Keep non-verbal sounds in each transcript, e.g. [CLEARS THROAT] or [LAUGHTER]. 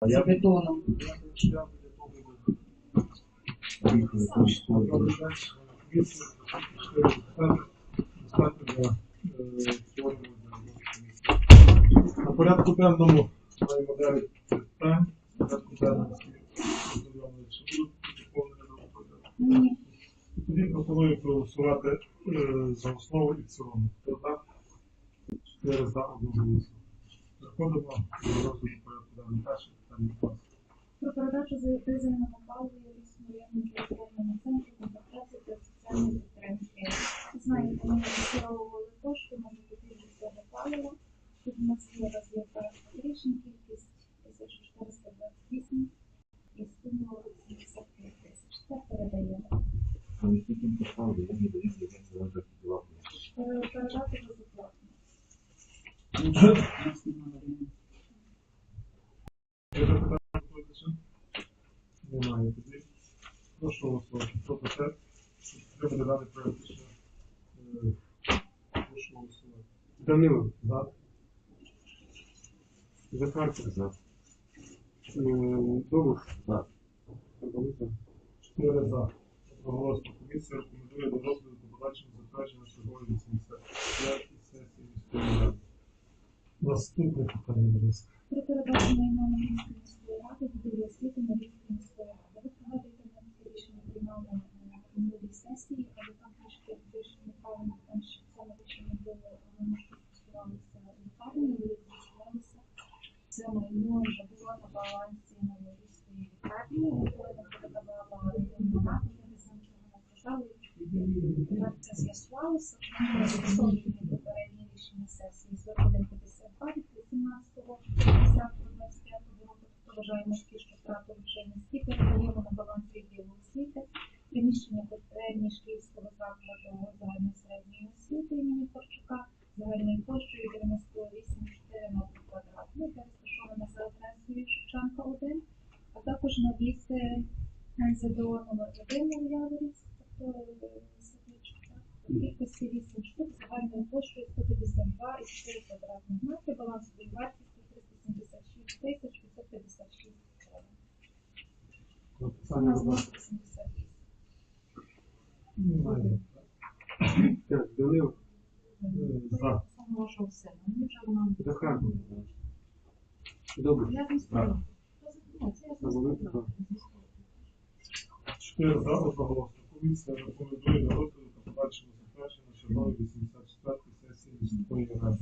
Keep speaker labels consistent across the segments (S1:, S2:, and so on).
S1: За бетоном.
S2: На порядку певному маємо 9 питань. На порядку певному Тоді пропоную проголосувати е, за основу і в цілому. Хто так? 4 за одного голосу. Переходимо до розгляду порядку денного перше питання.
S3: Про передачу заявки на Павлі Смирянки Центру контактації та соціальної підтримки. Знаєте, ми
S4: Данило,
S2: За.
S4: Захарченко, за. М, Довуш, за. Арбалута,
S2: Чотири за. Одноголосно. Комісія рекомендує до розгляду та подальшому затвердження чергової 85 сесії міської ради. Наступне питання, будь ласка.
S3: Про передачу майна на Львівської міської ради будівлі освіти на Львівської міської ради. Ви пригадуєте, ми це рішення приймали на минулій сесії, але там трішки більш неправильно, тому що в цьому було стосувалося лікарні, ви стосувалося це майно вже було на балансі на медичній лікарні, ми передавала раду, ми сам чого не. Тепер це з'ясувалося, ми попереднє рішення сесії. З 152 1 мільярд, тобто кількості 8 штук, загальною площею 152 і 4 квадратних метри, балансової вартістю 376 тисяч 556 гривень.
S2: Немає.
S4: Так, Данил.
S2: Ну, е, за.
S3: Можу все. Мені вже воно...
S4: Захарно. Добре.
S3: Я не сподіваюся. Це я
S4: не сподіваюся.
S2: 4 за одного Комісія рекомендує на розгляд та подальшому затвердження чергової 84-ї сесії міської ради.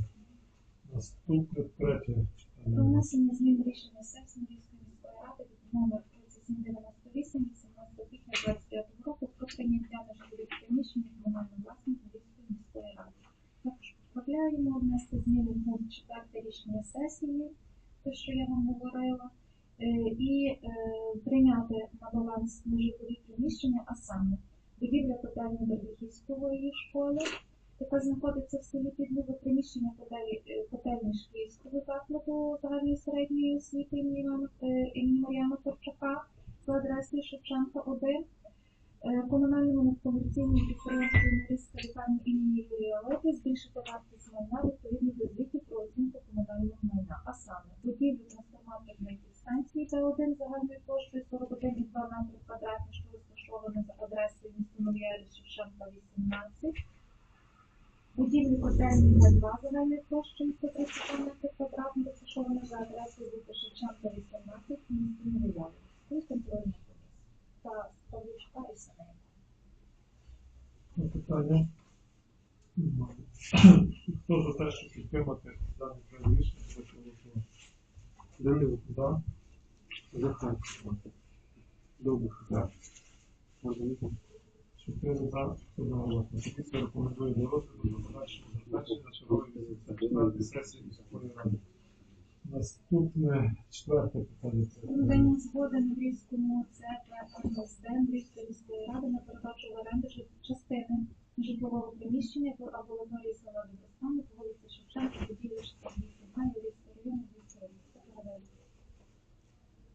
S2: Наступне третє
S3: читання.
S2: Про
S3: внесення змін рішення Севсенівської міської ради від номер 3798 18 квітня 25 року про прийняття на житлові приміщення комунальної власності Львівської міської ради. Також відправляємо внести зміни в пункт 4 рішення сесії школи, яка знаходиться в селі Підлуга, приміщення е, котельні Шкільського закладу загальної середньої освіти імені е, Мар'яна Корчака за адресою Шевченка 1, е, комунальному некомерційному підприємству Марійська лікарня імені Юрія Лопі» збільшити вартість майна відповідно до звіту про оцінку комунального майна, а саме будівлю трансформаторної підстанції Т1 загальною площею 41,2 метри квадратних, що розташована за адресою міста Новіарі Шевченка 18, Будівлі котельні Г2 загальною площею 132 метри квадратних, розташована за адресою вулиця Шевченка 18, місто Новояворівськ. Тут контрольна комісія. Та Павлючка і Синенко.
S2: Питання. Немає. Хто за те, щоб підтримати дане проект рішення, прошу голосувати.
S4: Данило,
S2: За.
S4: Захарченко, Довуш, за. Арбалута,
S2: Чотири за одноголосно. Комісія рекомендує до розгляду та подальшому затвердження чергової сесії міської ради. Наступне четверте питання.
S3: Надання згоди на Львівському ЦПМСД Львівської міської ради на передачу в оренду частини житлового приміщення в амбулаторії села Добростану по вулиці Шевченка, будівлі 68 Львівського району.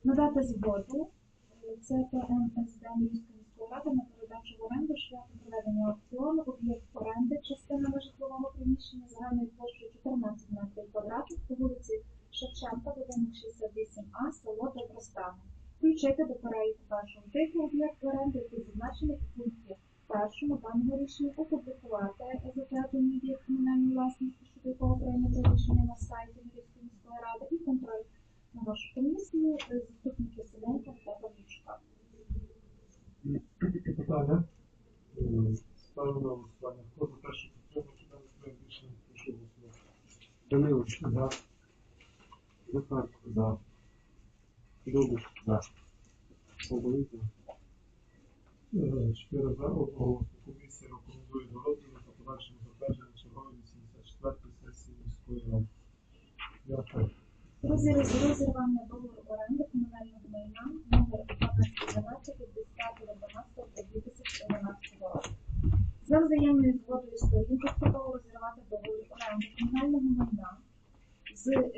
S3: Надати згоду е, ЦПМСД Львівської міської ради на передачу в оренду шляхом проведення аукціону об'єкт оренди частини житлового приміщення загальною площею 14 метрів Шевченка, будинок 68А, село Добростане. Включити до переліку першого типу об'єкт оренди, який зазначений у пункті першому даного рішення опублікувати затверджений об'єкт комунальної власності, щодо якого прийнято рішення на сайті Львівської міської ради і контроль на вашу комісію заступники Сиденка та Павлічка.
S2: Питання. Е, ставлю на голосування. Хто за те, що підтримати дане проєкт.
S4: Данилович,
S2: за.
S4: Захарко.
S2: За.
S4: Довбиш.
S1: За.
S4: Павлович.
S2: Е, Чотири за одного комісія рекомендує до розгляду та подальшому затвердженню чергової 84-ї сесії міської ради. Дякую.
S3: Розір- Розірвання договору оренди комунального майна номер 1212 від 10.12.2011 року. За взаємною згодою сторін поступово розірвати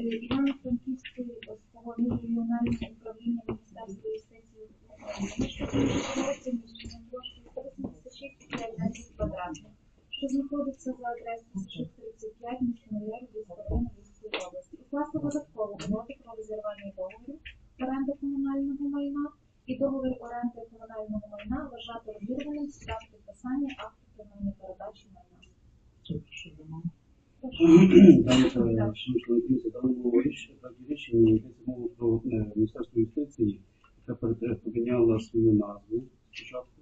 S5: Gracias. Міністерство юстиції, яке поміняло свою назву спочатку,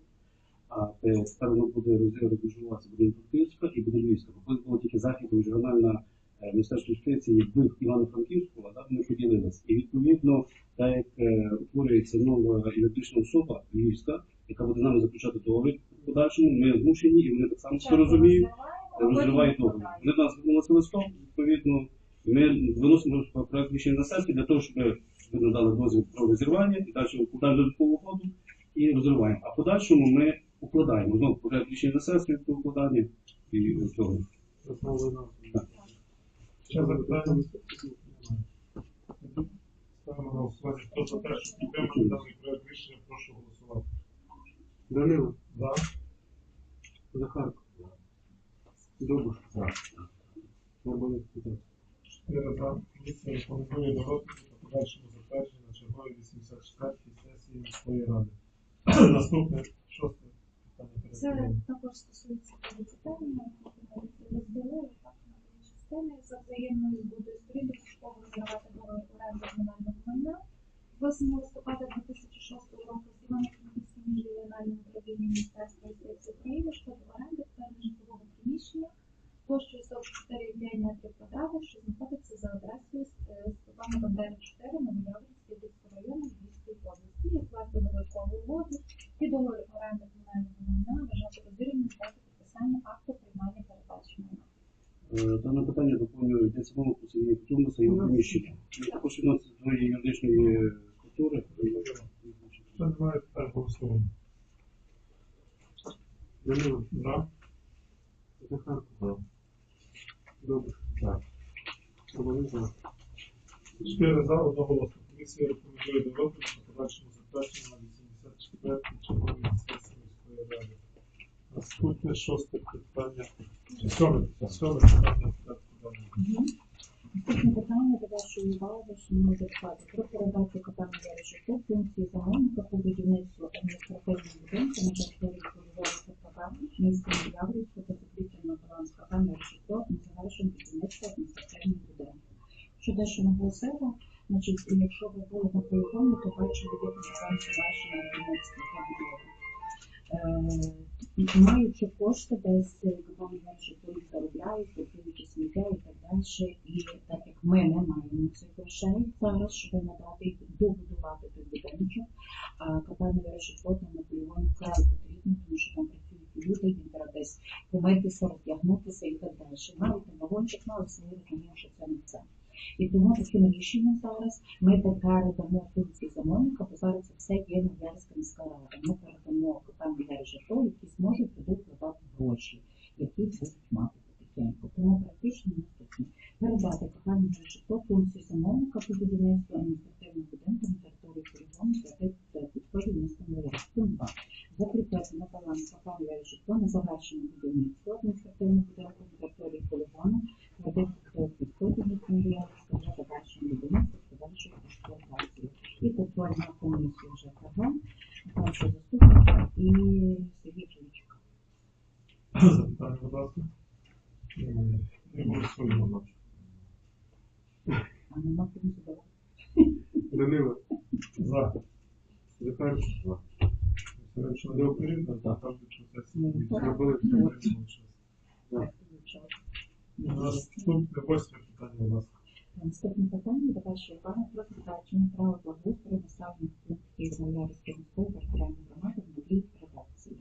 S5: а те- тепер воно буде роз- розмежуватися буде Івано-Франківська і буде Львівська. Колись було тільки західно міжрегіональна е, Міністерство юстиції в Івано-Франківську, а вони поділилися. І відповідно, так як е, утворюється нова юридична особа Львівська, яка буде нами заключати договір в подальшому, ми змушені, і вони так само це розуміють розриває договір. Вони до нас звернулися листом, відповідно, ми виносимо проект рішення на сесію для того, щоб ви надали дозвіл про розірвання і далі укладаємо додаткову угоду і розриваємо. А в подальшому ми укладаємо знову проект рішення на сесію про укладання і цього.
S2: Ще запитання? Ставимо на голосування. Хто за те, що підтримати даний проект рішення, прошу голосувати.
S4: Данило.
S2: За.
S4: Захарко. Довбиш. Павлович.
S2: Чотири за. Комісія рекомендує до розгляду та подальшому затвердженню на черговій 84-й сесії міської ради. [CLEARS THROAT] Наступне шосте питання
S3: Це
S2: перед
S3: також стосується питання, розділили так на дві частини за взаємною згодою сторін додатково розірвати договір оренди комунального майна. 8 листопада 2006 року з Івано-Франківським міжрегіональним управлінням Міністерства юстиції України щодо оренди певного житлового приміщення площею 44,5 метрів квадратних, що знаходиться за адресою е, Степана Бандери 4 на Міляврівській Львівського району Львівської області. І вкласти додаткову угоду і договір оренди комунального майна вважати розірваним з дати підписання акту приймання передачі майна.
S5: Е, Дане питання доповнює йдеться мова про Сергія Кутюмуса і його приміщення. Також відноситься до юридичної структури.
S2: Це немає тепер голосування.
S4: Данило.
S2: За.
S4: Захарко. Довбиш. Павлович.
S2: Чотири за одноголосно. Комісія рекомендує до розгляду та подальшому затвердженню на 84-й черговій сесії міської ради. Наступне шосте питання. Сьоме, сьоме питання порядку денного.
S6: Питання до вашої уваги, шановні депутати, про передачу капельної мережі функції замовника по будівництву адміністративного будинку на території Полювання КПК міста Яврівську та закріплення на баланс КП мережі на завершення будівництва адміністративного будинку. Що дещо наголосила, значить, якщо ви були на полігоні, то бачили, як називаємо завершення будівництва. Е, маючи кошти, десь компанія житло їх заробляють, купуючи сміття і так далі. І так як ми не маємо цих грошей зараз, щоб надати добудувати той будиночок, а компанія житло там на полігоні вкрай потрібно, тому що там працюють люди, їм треба десь помитися, роздягнутися і так далі. Навіть там вагончик, але самі розуміємо, що це не це. І тому таким рішенням зараз ми передамо функції замовника, бо зараз це все є Нов'ярська міська рада. Ми передамо компанії житло, які зможуть туди вкладати гроші, які будуть мати потихеньку. Тому практично наступне. Передати компанії житло функцію замовника по будівництву адміністративного будинку на території полігону та підходів міста Нов'ярськ. Пункт 2. Закріпити на баланс компанії житло на завершення будівництва адміністративного будинку на території полігону та підходів міста Нов'ярськ для завершення будівництва з подальшою експлуатацією. І контрольна комісія ЖКГ, перший заступник і Сергій Чоловічка.
S2: Запитання, будь ласка. Я Е, Не голосуємо.
S6: А нема кому задавати.
S4: Данило,
S2: За.
S4: Захар,
S2: Якщо не оперативно, то там що це
S4: Зробили.
S2: Наступне восьме питання у нас.
S6: Наступне питання до вашої уваги про затвердження права благоустрою населених пунктів Малярської міської територіальної громади в новій редакції.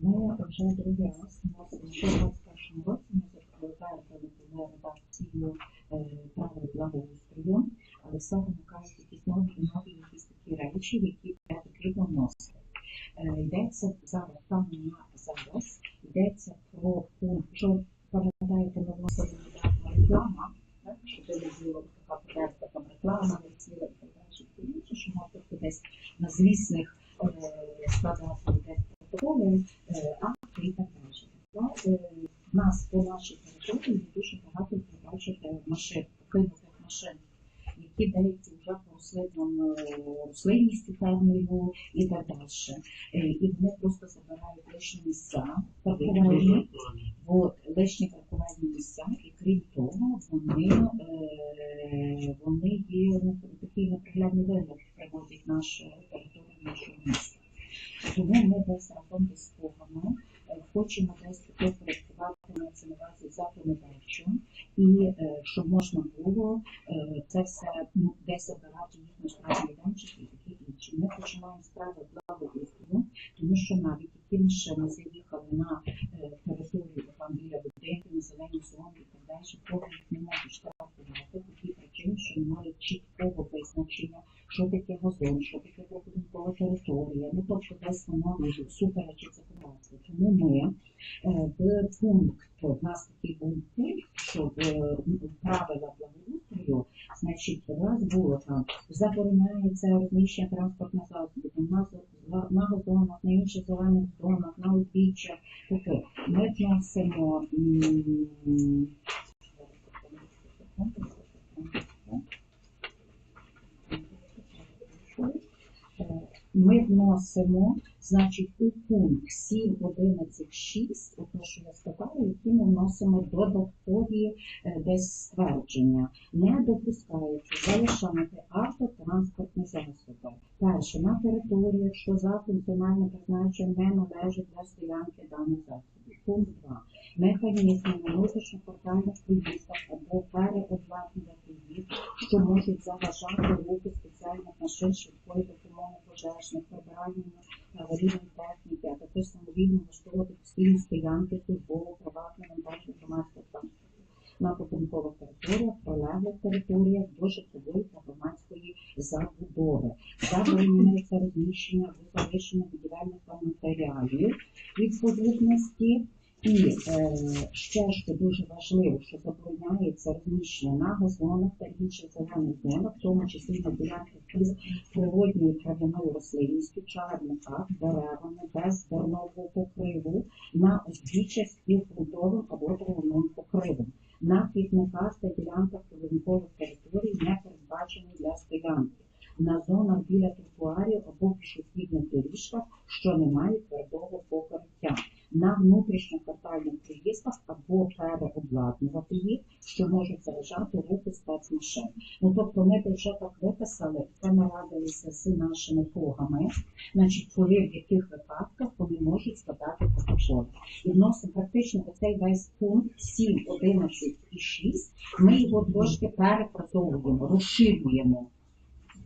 S6: Ми вже другий раз вносимо, що в 21 році ми затвердили нову редакцію правил благоустрою, але все кажуть, якісь нові нові якісь такі речі, які потрібно вносити. Е, Йдеться зараз там на зараз, йдеться про пункт, що пам'ятаєте, ми вносили недавно реклама, так, щоб не було така подерта там реклама, не ціла і так далі, і таке інше, що може бути десь на злісних е, складах десь протоколи, е, акти і так далі. Так, е, в нас по нашій території дуже багато ви бачите машин, покинутих машин, які деякі вже по рослинному рослинністю певною і так далі. Е, І вони просто забирають лишні місця. От лишні паркувальні місця, і крім того, вони, е, вони є ну, такий неприглядний вигляд приводять нашу територію нашого міста. Тому ми десь разом зі спогами е, хочемо десь проєктувати на на увазі законодавчо, і е, щоб можна було е, це все ну, десь забирати їх на штрафні майданчики і таке інше. Ми починаємо справи благоустрою, тому що які машини заїхали на е, територію там біля будинків, на зелені зони і так далі, їх не можуть штрафувати по тій причині, що немає чіткого визначення, що таке газон, що таке прибудинкова територія. Ну тобто десь воно суперечить законодавству. Тому ми е, в пункт, в нас такий був пункт, що е, правила благоустрою, значить, у нас було там забороняється розміщення транспортних засобів там, на, зо- на газонах, на інших зелених зонах, на узбіччях. Тобто Ми вносимо Е, ми вносимо, значить, у пункт 7, 11, 6, ото, що я сказала, які ми вносимо додаткові е, десь ствердження. Не допускається залишати автотранспортні засоби. Перше, на території, якщо за функціональне призначення не належить для стоянки даних засобів. Пункт 2. Механізми на внутрішньоквартальних поїздах або переобладнання поїзд, що можуть заважати руху спеціальних машин швидкої допомоги пожежних, прибирання аварійної техніки, а також самовільно влаштовувати постійні стоянки службово приватного вантажного громадського транспорту на побудинкових територіях, прилеглих територіях до житлової та громадської забудови. Забороняється розміщення або залишення будівельних матеріалів відповідності. Е, ще що дуже важливо, що забороняється розміщення на газонах та інших зелених зонах, в тому числі на ділянках із природньою трав'яною рослинністю, чарниках, деревами без дернового покриву, на узбіччях з або травяним покривом, на квітниках та ділянках прибудинкових територій, не передбачені для стоянки, на зонах біля тротуарів або пішохідних доріжках, що не мають твердого покриття на внутрішньоквартальних проїздах або переобладнувати їх, що можуть заважати руху спецмашин. Ну тобто ми вже так виписали, це ми радилися з нашими прогами, значить, коли в яких випадках вони можуть складати протокол. І вносимо практично оцей весь пункт 7, 11 і 6, ми його трошки перепрацьовуємо, розширюємо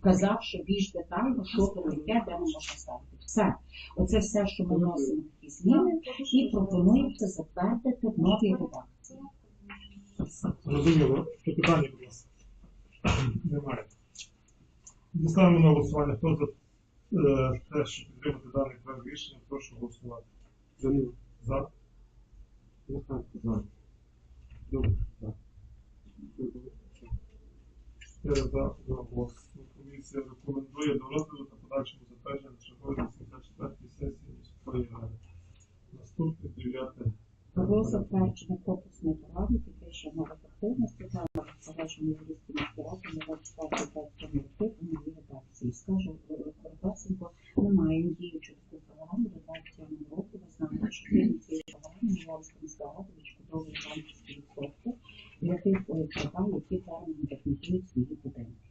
S6: вказавши більш детально, що то таке, де ми можемо ставити. Все. Оце все, що ми вносимо такі зміни, і пропонуємо це затвердити в новій редакції.
S2: Зрозуміло. Питання, будь ласка. [CLEARS THROAT] Немає. Ставимо на голосування. Хто за е, те, щоб підтримати даний проект рішення, прошу голосувати.
S4: Данило,
S2: За.
S4: Захар, Добре.
S2: Чотири за одноголосно. Комісія рекомендує до розгляду та подальшому затвердження на черговій 84 сесії міської ради. Наступне дев'яте.
S6: Про затвердження пропускної програми підвищення нових активності та завершення юристів міськради на 24 роки у новій редакції. Скажу коротесенько, ми маємо діючу таку програму до 27 року. Ви знаєте, що крім цієї програми Мілянська міська рада відшкодовує банківські відсотки для тих ОСББ, які терміни технізують свої будинки.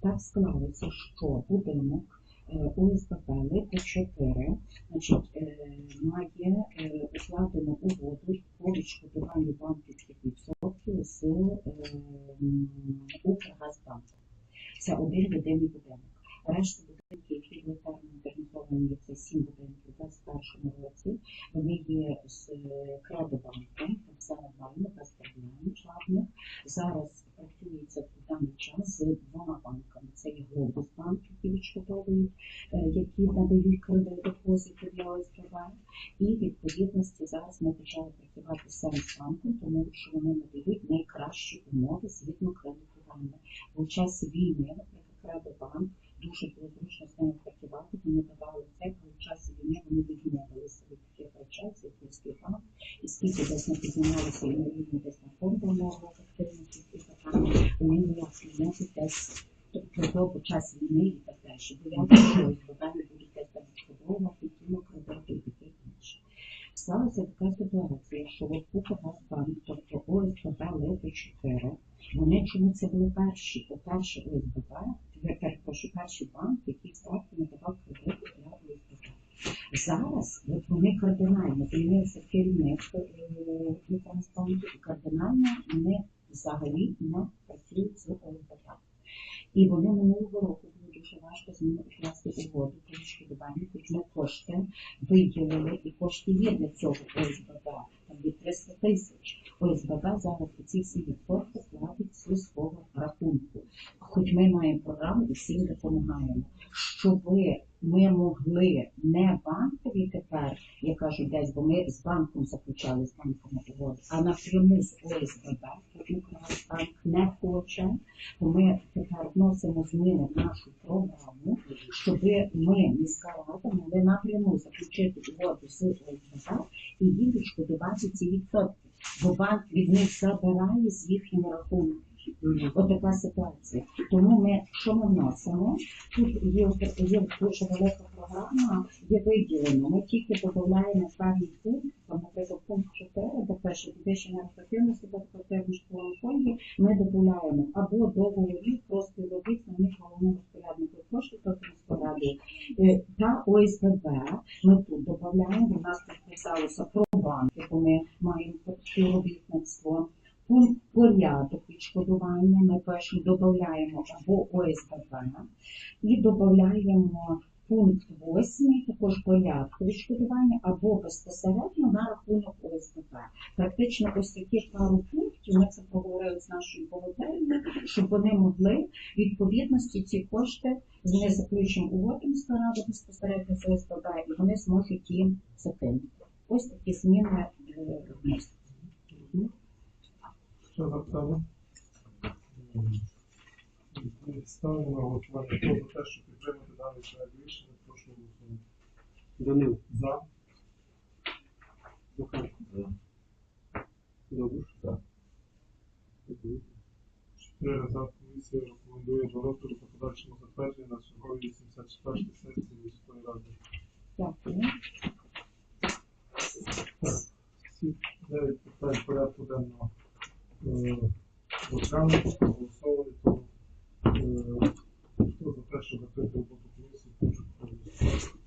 S6: Так склалося, що будинок е, 4 значить, е, має е, укладену угоду по відшкодуванню банківських відсотків з е, Укргазбанком. Це один будинок будинок. Решта будинків, які були модернізовані, це сім будинків у 2021 році. Вони є з е, Кредобанком, там все нормально, без проблем жодних. Зараз працюється в даний час з двома банками. Це є Глобус банк, які відшкодовують, е, які надають кредит депозити для ОСББ. І відповідності зараз ми почали працювати з Сенсбанком, тому що вони надають найкращі умови згідно кредитування. В часі війни, наприклад, Кредобанк дуже було зручно з ними працювати, вони давали це, коли в часі війни вони відмовилися від таких речей, це польський банк, і скільки десь не піднімалися і на рівні десь на фондовому активності і питання, вони не можуть десь тобто час війни і так далі. Бо я думаю, що вони будуть десь там відшкодовувати кредити і. Сталася така ситуація, що от Укргазбанк, тобто ОСББ Липи 4, вони чому це були перші? По-перше, ОСББ, я перепрошую, перший банк, який справді надавав кредити для ОСББ. Зараз от вони кардинально змінилося керівництво е, і кардинально вони взагалі не працюють з ОСББ. І вони минулого року дуже важко з ними укласти угоду про відшкодування, ми кошти виділили, кошти є для цього ОСББ, там є 300 тисяч. ОСББ зараз ці всі відсотки платить зі свого рахунку. Хоч ми маємо програму і всім допомагаємо. Щоб ми могли не банкові тепер, я кажу десь, бо ми з банком заключали з банком угоду, а напряму з ОСББ, бо Укргазбанк не хоче, то ми тепер вносимо зміни в нашу програму, щоб ми, міська рада, могли напряму заключити угоду з ОСББ і їм відшкодувати ці відсотки. Бо банк від них забирає з їхнього рахунку. От ситуація. Тому ми що ми вносимо? Тут є, є дуже велика програма, є виділено. Ми тільки додаємо певний пункт, наприклад, пункт 4, де перше підвищення ефективності та житловому фонді, ми додаємо або договорів про співробітництво між головним розпорядником коштів та розпорядником Е, та ОСББ. Ми тут додаємо, у нас тут писалося про банки, бо ми маємо співробітництво. Пункт порядок відшкодування ми пишемо, додаємо або ОСББ і додаємо пункт 8, також порядку відшкодування або безпосередньо на рахунок ОСББ. Практично ось такі пару пунктів ми це проговорили з нашою бухгалтерією, щоб вони могли відповідності ці кошти з не заключимо угоду міська рада безпосередньо з ОСББ, і вони зможуть їм закинути. Ось такі зміни е, вносять.
S2: За? Ставимо на голосування. Хто за те, щоб підтримати даний проект рішення, прошу голосувати.
S4: Данило,
S2: За.
S4: Захар,
S1: За.
S4: Добре.
S1: Так.
S2: Чотири назад комісія рекомендує до розгляду та подальшому затвердження на черговій 84 сесії міської ради.
S6: Дякую.
S2: Всі дев'ять питань порядку денного е, розглянуто, проголосовано, то хто за те, що закрити роботу комісії, прошу проголосувати.